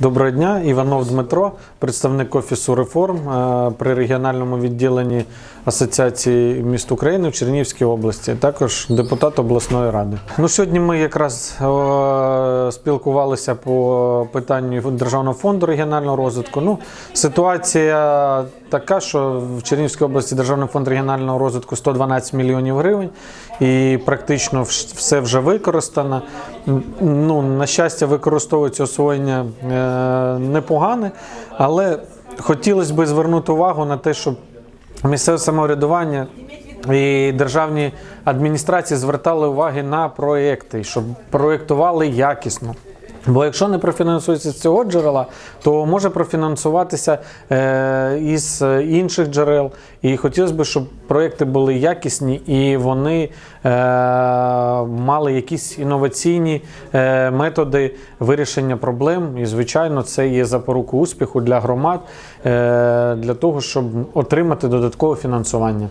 Доброго дня, Іванов Дмитро, представник Офісу реформ е, при регіональному відділенні Асоціації міст України в Чернігівській області, також депутат обласної ради. Ну, сьогодні ми якраз е, спілкувалися по питанню Державного фонду регіонального розвитку. Ну, ситуація така, що в Чернігівській області Державний фонд регіонального розвитку 112 мільйонів гривень, і практично все вже використано. Ну, на щастя, використовується освоєння е, непогане, але хотілося б звернути увагу на те, щоб місцеве самоврядування і державні адміністрації звертали уваги на проекти, щоб проєктували якісно. Бо якщо не профінансується з цього джерела, то може профінансуватися е, із інших джерел. І хотілося б, щоб проекти були якісні і вони е, мали якісь інноваційні е, методи вирішення проблем. І, звичайно, це є запорука успіху для громад е, для того, щоб отримати додаткове фінансування.